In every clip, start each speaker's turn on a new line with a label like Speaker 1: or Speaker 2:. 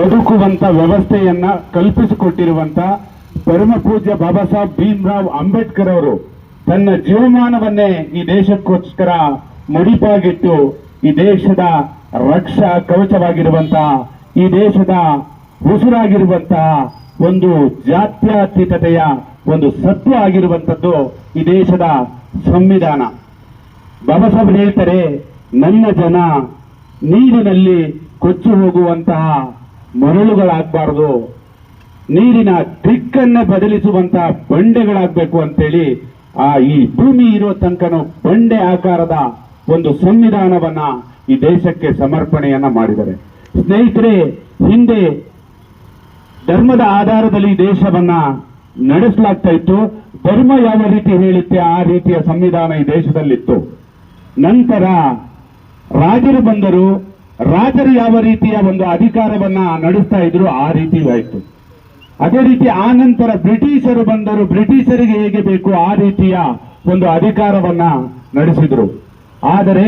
Speaker 1: ಬದುಕುವಂತ ವ್ಯವಸ್ಥೆಯನ್ನ ಕಲ್ಪಿಸಿಕೊಟ್ಟಿರುವಂತ ಪರಮ ಪೂಜ್ಯ ಬಾಬಾ ಸಾಹೇಬ್ ಭೀಮರಾವ್ ಅಂಬೇಡ್ಕರ್ ಅವರು ತನ್ನ ಜೀವಮಾನವನ್ನೇ ಈ ದೇಶಕ್ಕೋಸ್ಕರ ಮುಡಿಪಾಗಿಟ್ಟು ಈ ದೇಶದ ರಕ್ಷಾ ಕವಚವಾಗಿರುವಂತಹ ಈ ದೇಶದ ಉಸಿರಾಗಿರುವಂತಹ ಒಂದು ಜಾತ್ಯತೀತತೆಯ ಒಂದು ಸತ್ವ ಆಗಿರುವಂತದ್ದು ಈ ದೇಶದ ಸಂವಿಧಾನ. ಬಾಬಾ ಸಾಹೇಬ್ ಹೇಳ್ತಾರೆ, ನನ್ನ ಜನ ನೀರಿನಲ್ಲಿ ಕೊಚ್ಚಿ ಹೋಗುವಂತಹ ಮರಳುಗಳಾಗಬಾರದು. ನೀರಿನ ದಿಕ್ಕನ್ನೇ ಬದಲಿಸುವಂತಹ ಬಂಡೆಗಳಾಗಬೇಕು ಅಂತೇಳಿ ಆ ಈ ಭೂಮಿ ಇರೋ ತನಕನೂ ಬಂಡೆ ಆಕಾರದ ಒಂದು ಸಂವಿಧಾನವನ್ನ ಈ ದೇಶಕ್ಕೆ ಸಮರ್ಪಣೆಯನ್ನ ಮಾಡಿದ್ದಾರೆ. ಸ್ನೇಹಿತರೆ, ಹಿಂದೆ ಧರ್ಮದ ಆಧಾರದಲ್ಲಿ ದೇಶವನ್ನ ನಡೆಸಲಾಗ್ತಾ ಇತ್ತು. ಧರ್ಮ ಯಾವ ರೀತಿ ಹೇಳುತ್ತೆ ಆ ರೀತಿಯ ಸಂವಿಧಾನ ಈ ದೇಶದಲ್ಲಿತ್ತು. ನಂತರ ರಾಜರು ಬಂದರು. ರಾಜರು ಯಾವ ರೀತಿಯ ಒಂದು ಅಧಿಕಾರವನ್ನ ನಡೆಸ್ತಾ ಇದ್ರು ಆ ರೀತಿ ಅದೇ ರೀತಿ ಆ ನಂತರ ಬ್ರಿಟಿಷರು ಬಂದರು. ಬ್ರಿಟಿಷರಿಗೆ ಹೇಗೆ ಬೇಕು ಆ ರೀತಿಯ ಒಂದು ಅಧಿಕಾರವನ್ನ ನಡೆಸಿದ್ರು. ಆದರೆ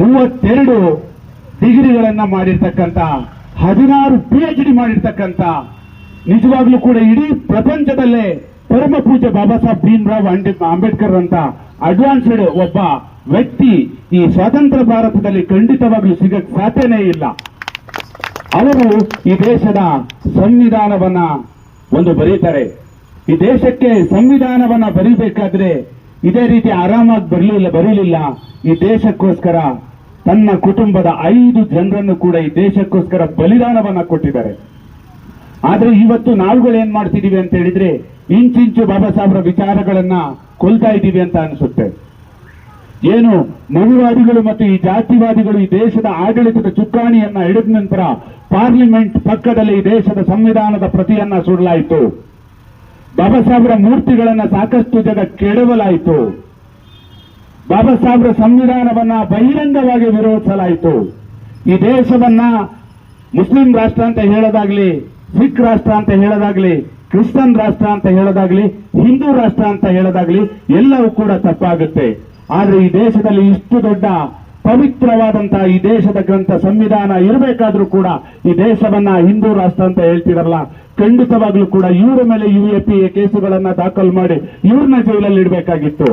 Speaker 1: ಮೂವತ್ತೆರಡು ಡಿಗ್ರಿಗಳನ್ನ ಮಾಡಿರ್ತಕ್ಕಂಥ, ಹದಿನಾರು ಪಿ ಎಚ್ ಡಿ ಮಾಡಿರ್ತಕ್ಕಂಥ, ನಿಜವಾಗ್ಲೂ ಕೂಡ ಇಡೀ ಪ್ರಪಂಚದಲ್ಲೇ ಪರಮ ಪೂಜೆ ಬಾಬಾ ಸಾಹೇಬ್ ಭೀಮ್ರಾವ್ ಅಂಬೇಡ್ಕರ್ ಅಂತ ಅಡ್ವಾನ್ಸ್ಡ್ ಒಬ್ಬ ವ್ಯಕ್ತಿ ಈ ಸ್ವತಂತ್ರ ಭಾರತದಲ್ಲಿ ಖಂಡಿತವಾಗ್ಲೂ ಸಿಗಕ್ಕೆ ಸಾಧ್ಯನೇ ಇಲ್ಲ. ಅವರು ಈ ದೇಶದ ಸಂವಿಧಾನವನ್ನ ಒಂದು ಬರೀತಾರೆ. ಈ ದೇಶಕ್ಕೆ ಸಂವಿಧಾನವನ್ನ ಬರೀಬೇಕಾದ್ರೆ ಇದೇ ರೀತಿ ಆರಾಮಾಗಿ ಬರಲಿಲ್ಲ, ಬರೀಲಿಲ್ಲ. ಈ ದೇಶಕ್ಕೋಸ್ಕರ ತನ್ನ ಕುಟುಂಬದ ಐದು ಜನರನ್ನು ಕೂಡ ಈ ದೇಶಕ್ಕೋಸ್ಕರ ಬಲಿದಾನವನ್ನ ಕೊಟ್ಟಿದ್ದಾರೆ. ಆದ್ರೆ ಇವತ್ತು ನಾವುಗಳು ಏನ್ ಮಾಡ್ತಿದೀವಿ ಅಂತ ಹೇಳಿದ್ರೆ, ಇಂಚಿಂಚು ಬಾಬಾ ಸಾಹೇಬ್ರ ವಿಚಾರಗಳನ್ನ ಕೊಲ್ತಾ ಇದ್ದೀವಿ ಅಂತ ಅನಿಸುತ್ತೆ. ಏನು ಮನುವಾದಿಗಳು ಮತ್ತು ಈ ಜಾತಿವಾದಿಗಳು ಈ ದೇಶದ ಆಡಳಿತದ ಚುಕ್ಕಾಣಿಯನ್ನ ಹಿಡಿದ ನಂತರ ಪಾರ್ಲಿಮೆಂಟ್ ಪಕ್ಕದಲ್ಲಿ ಈ ದೇಶದ ಸಂವಿಧಾನದ ಪ್ರತಿಯನ್ನ ಸುಡಲಾಯಿತು. ಬಾಬಾ ಸಾಹೇಬ್ರ ಮೂರ್ತಿಗಳನ್ನ ಸಾಕಷ್ಟು ಜನ ಕೆಡವಲಾಯಿತು. ಬಾಬಾ ಸಾಹೇಬ್ರ ಸಂವಿಧಾನವನ್ನ ಬಹಿರಂಗವಾಗಿ ವಿರೋಧಿಸಲಾಯಿತು. ಈ ದೇಶವನ್ನ ಮುಸ್ಲಿಂ ರಾಷ್ಟ್ರ ಅಂತ ಹೇಳೋದಾಗ್ಲಿ, ಸಿಖ್ ರಾಷ್ಟ್ರ ಅಂತ ಹೇಳೋದಾಗ್ಲಿ, ಕ್ರಿಶ್ಚಿಯನ್ ರಾಷ್ಟ್ರ ಅಂತ ಹೇಳೋದಾಗ್ಲಿ, ಹಿಂದೂ ರಾಷ್ಟ್ರ ಅಂತ ಹೇಳೋದಾಗ್ಲಿ ಎಲ್ಲವೂ ಕೂಡ ತಪ್ಪಾಗುತ್ತೆ. ಆದ್ರೆ ಈ ದೇಶದಲ್ಲಿ ಇಷ್ಟು ದೊಡ್ಡ ಪವಿತ್ರವಾದಂತಹ ಈ ದೇಶದ ಗ್ರಂಥ ಸಂವಿಧಾನ ಇರಬೇಕಾದ್ರೂ ಕೂಡ ಈ ದೇಶವನ್ನ ಹಿಂದೂ ರಾಷ್ಟ್ರ ಅಂತ ಹೇಳ್ತಿರಲ್ಲ, ಖಂಡಿತವಾಗ್ಲೂ ಕೂಡ ಇವರ ಮೇಲೆ ಯು ಎ ಪಿ ಕೇಸುಗಳನ್ನ ದಾಖಲು ಮಾಡಿ ಇವ್ರನ್ನ ಜೈಲಲ್ಲಿ ಇಡಬೇಕಾಗಿತ್ತು.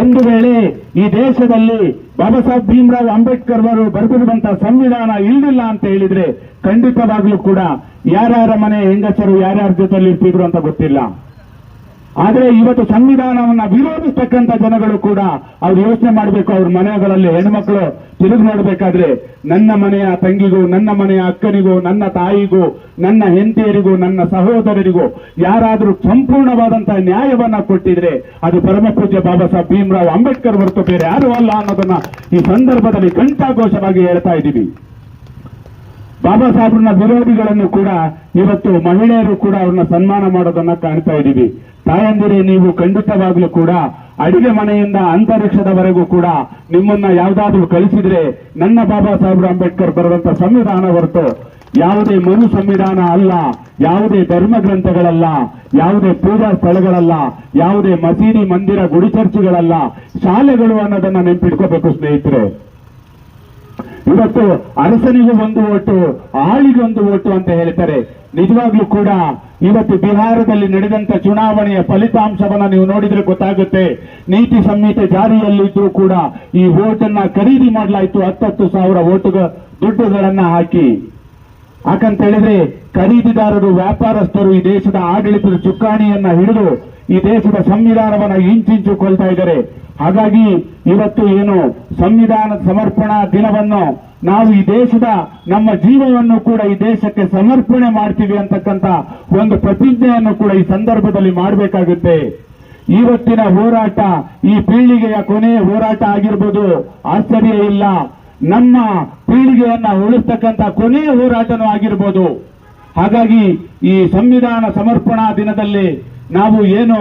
Speaker 1: ಒಂದು ವೇಳೆ ಈ ದೇಶದಲ್ಲಿ ಬಾಬಾ ಸಾಹೇಬ್ ಭೀಮರಾವ್ ಅಂಬೇಡ್ಕರ್ ಅವರು ಬರೆದಿರುವಂತಹ ಸಂವಿಧಾನ ಇಲ್ಲಿಲ್ಲ ಅಂತ ಹೇಳಿದ್ರೆ ಖಂಡಿತವಾಗ್ಲೂ ಕೂಡ ಯಾರ್ಯಾರ ಮನೆ ಹೆಂಗಸರು ಯಾರ್ಯಾರ ಜೊತೆಲಿ ಇರ್ತಿದ್ರು ಅಂತ ಗೊತ್ತಿಲ್ಲ. ಆದ್ರೆ ಇವತ್ತು ಸಂವಿಧಾನವನ್ನ ವಿರೋಧಿಸ್ತಕ್ಕಂಥ ಜನಗಳು ಕೂಡ ಅವ್ರು ಯೋಚನೆ ಮಾಡಬೇಕು, ಅವ್ರ ಮನೆಗಳಲ್ಲಿ ಹೆಣ್ಮಕ್ಳು ತಿರುಗಿ ನೋಡ್ಬೇಕಾದ್ರೆ ನನ್ನ ಮನೆಯ ತಂಗಿಗೂ, ನನ್ನ ಮನೆಯ ಅಕ್ಕನಿಗೂ, ನನ್ನ ತಾಯಿಗೂ, ನನ್ನ ಹೆಂಡತಿಯರಿಗೂ, ನನ್ನ ಸಹೋದರರಿಗೂ ಯಾರಾದರೂ ಸಂಪೂರ್ಣವಾದಂತಹ ನ್ಯಾಯವನ್ನ ಕೊಟ್ಟಿದ್ರೆ ಅದು ಪರಮ ಪೂಜ್ಯ ಬಾಬಾ ಸಾಹೇಬ್ ಭೀಮ್ರಾವ್ ಅಂಬೇಡ್ಕರ್ ಹೊರತು ಬೇರೆ ಯಾರು ಅಲ್ಲ ಅನ್ನೋದನ್ನ ಈ ಸಂದರ್ಭದಲ್ಲಿ ಕಂಠಾಘೋಷವಾಗಿ ಹೇಳ್ತಾ ಇದ್ದೀವಿ. ಬಾಬಾ ಸಾಹೇಬ್ರನ್ನ ವಿರೋಧಿಗಳನ್ನು ಕೂಡ ಇವತ್ತು ಮಹಿಳೆಯರು ಕೂಡ ಅವ್ರನ್ನ ಸನ್ಮಾನ ಮಾಡೋದನ್ನ ಕಾಣ್ತಾ ಇದ್ದೀವಿ. ತಾಯಂದಿರೇ, ನೀವು ಖಂಡಿತವಾಗ್ಲೂ ಕೂಡ ಅಡಿಗೆ ಮನೆಯಿಂದ ಅಂತರಿಕ್ಷದವರೆಗೂ ಕೂಡ ನಿಮ್ಮನ್ನ ಯಾವ್ದಾದ್ರೂ ಕಳಿಸಿದ್ರೆ ನನ್ನ ಬಾಬಾ ಸಾಹೇಬ್ರ ಅಂಬೇಡ್ಕರ್ ಬರೆದಂತ ಸಂವಿಧಾನ ಹೊರತು ಯಾವುದೇ ಮರು ಸಂವಿಧಾನ ಅಲ್ಲ, ಯಾವುದೇ ಧರ್ಮ ಗ್ರಂಥಗಳಲ್ಲ, ಯಾವುದೇ ಪೂಜಾ ಸ್ಥಳಗಳಲ್ಲ, ಯಾವುದೇ ಮಸೀದಿ ಮಂದಿರ ಗುಡಿ ಚರ್ಚ್ಗಳಲ್ಲ, ಶಾಲೆಗಳು ಅನ್ನೋದನ್ನ ನೆನ್ಪಿಟ್ಕೋಬೇಕು ಸ್ನೇಹಿತರೆ. ಇವತ್ತು ಅರಸನಿಗೂ ಒಂದು ಓಟು ಆಳಿಗೊಂದು ಓಟು ಅಂತ ಹೇಳ್ತಾರೆ. ನಿಜವಾಗ್ಲೂ ಕೂಡ ಇವತ್ತು ಬಿಹಾರದಲ್ಲಿ ನಡೆದಂತ ಚುನಾವಣೆಯ ಫಲಿತಾಂಶವನ್ನ ನೀವು ನೋಡಿದ್ರೆ ಗೊತ್ತಾಗುತ್ತೆ. ನೀತಿ ಸಂಹಿತೆ ಜಾರಿಯಲ್ಲಿದ್ರೂ ಕೂಡ ಈ ಓಟನ್ನ ಖರೀದಿ ಮಾಡಲಾಯಿತು ಹತ್ತತ್ತು ಸಾವಿರ ಓಟುಗ, ದುಡ್ಡುಗಳನ್ನ ಹಾಕಿ. ಯಾಕಂತ ಹೇಳಿದ್ರೆ ಖರೀದಿದಾರರು, ವ್ಯಾಪಾರಸ್ಥರು ಈ ದೇಶದ ಆಡಳಿತದ ಚುಕ್ಕಾಣಿಯನ್ನ ಹಿಡಿದು ಈ ದೇಶದ ಸಂವಿಧಾನವನ್ನು ಇಂಚಿಂಚು ಕೊಲ್ತಾ ಇದ್ದಾರೆ. ಹಾಗಾಗಿ ಇವತ್ತು ಏನು ಸಂವಿಧಾನದ ಸಮರ್ಪಣಾ ದಿನವನ್ನು ನಾವು ಈ ದೇಶದ ನಮ್ಮ ಜೀವವನ್ನು ಕೂಡ ಈ ದೇಶಕ್ಕೆ ಸಮರ್ಪಣೆ ಮಾಡ್ತೀವಿ ಅಂತಕ್ಕಂಥ ಒಂದು ಪ್ರತಿಜ್ಞೆಯನ್ನು ಕೂಡ ಈ ಸಂದರ್ಭದಲ್ಲಿ ಮಾಡಬೇಕಾಗುತ್ತೆ. ಇವತ್ತಿನ ಹೋರಾಟ, ಈ ಪೀಳಿಗೆಯ ಕೊನೆಯ ಹೋರಾಟ ಆಗಿರ್ಬೋದು, ಆಶ್ಚರ್ಯ ಇಲ್ಲ. ನಮ್ಮ ಪೀಳಿಗೆಯನ್ನ ಉಳಿಸ್ತಕ್ಕಂಥ ಕೊನೆಯ ಹೋರಾಟನೂ ಆಗಿರ್ಬೋದು. ಹಾಗಾಗಿ ಈ ಸಂವಿಧಾನ ಸಮರ್ಪಣಾ ದಿನದಲ್ಲಿ ನಾವು ಏನು,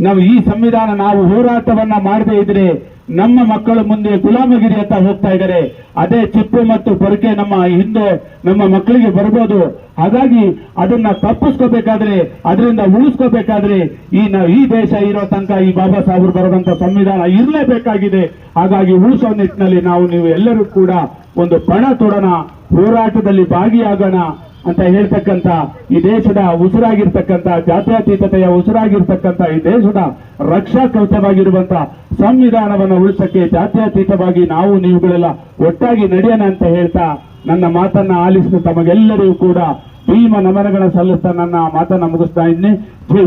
Speaker 1: ನಾವು ಈ ಸಂವಿಧಾನ, ನಾವು ಹೋರಾಟವನ್ನ ಮಾಡದೇ ಇದ್ರೆ ನಮ್ಮ ಮಕ್ಕಳು ಮುಂದೆ ಗುಲಾಮಗಿರಿ ಅಂತ ಹೋಗ್ತಾ ಇದ್ದಾರೆ. ಅದೇ ಚಿಪ್ಪು ಮತ್ತು ಪೊರಕೆ ನಮ್ಮ ಹಿಂದೆ ನಮ್ಮ ಮಕ್ಕಳಿಗೆ ಬರ್ಬೋದು. ಹಾಗಾಗಿ ಅದನ್ನ ತಪ್ಪಿಸ್ಕೋಬೇಕಾದ್ರೆ, ಅದರಿಂದ ಉಳಿಸ್ಕೋಬೇಕಾದ್ರೆ ಈ ನಾವು ಈ ದೇಶ ಇರೋ ತನಕ ಈ ಬಾಬಾ ಸಾಹೇಬರು ಬರೆದಂತ ಸಂವಿಧಾನ ಇರಲೇಬೇಕಾಗಿದೆ. ಹಾಗಾಗಿ ಉಳಿಸೋ ನಿಟ್ಟಿನಲ್ಲಿ ನಾವು ನೀವು ಎಲ್ಲರೂ ಕೂಡ ಒಂದು ಪಣ ತೊಡೋಣ, ಹೋರಾಟದಲ್ಲಿ ಭಾಗಿಯಾಗೋಣ. ಅಂತ ಹೇಳ್ತಕ್ಕಂತ ಈ ದೇಶದ ಉಸಿರಾಗಿರ್ತಕ್ಕಂತ ಜಾತ್ಯತೀತತೆಯ ಉಸಿರಾಗಿರ್ತಕ್ಕಂತ ಈ ದೇಶದ ರಕ್ಷಾ ಕವಚವಾಗಿರುವಂತ ಸಂವಿಧಾನವನ್ನು ಉಳಿಸಕ್ಕೆ ಜಾತ್ಯತೀತವಾಗಿ ನಾವು ನೀವುಗಳೆಲ್ಲ ಒಟ್ಟಾಗಿ ನಡೆಯೋಣ ಅಂತ ಹೇಳ್ತಾ ನನ್ನ ಮಾತನ್ನ ಆಲಿಸಿದ ತಮಗೆಲ್ಲರಿಗೂ ಕೂಡ ಭೀಮ ನಮನಗಳ ಸಲ್ಲಿಸ್ತಾ ನನ್ನ ಮಾತನ್ನ ಮುಗಿಸ್ತಾ ಇದ್ದೀನಿ. ಜೈ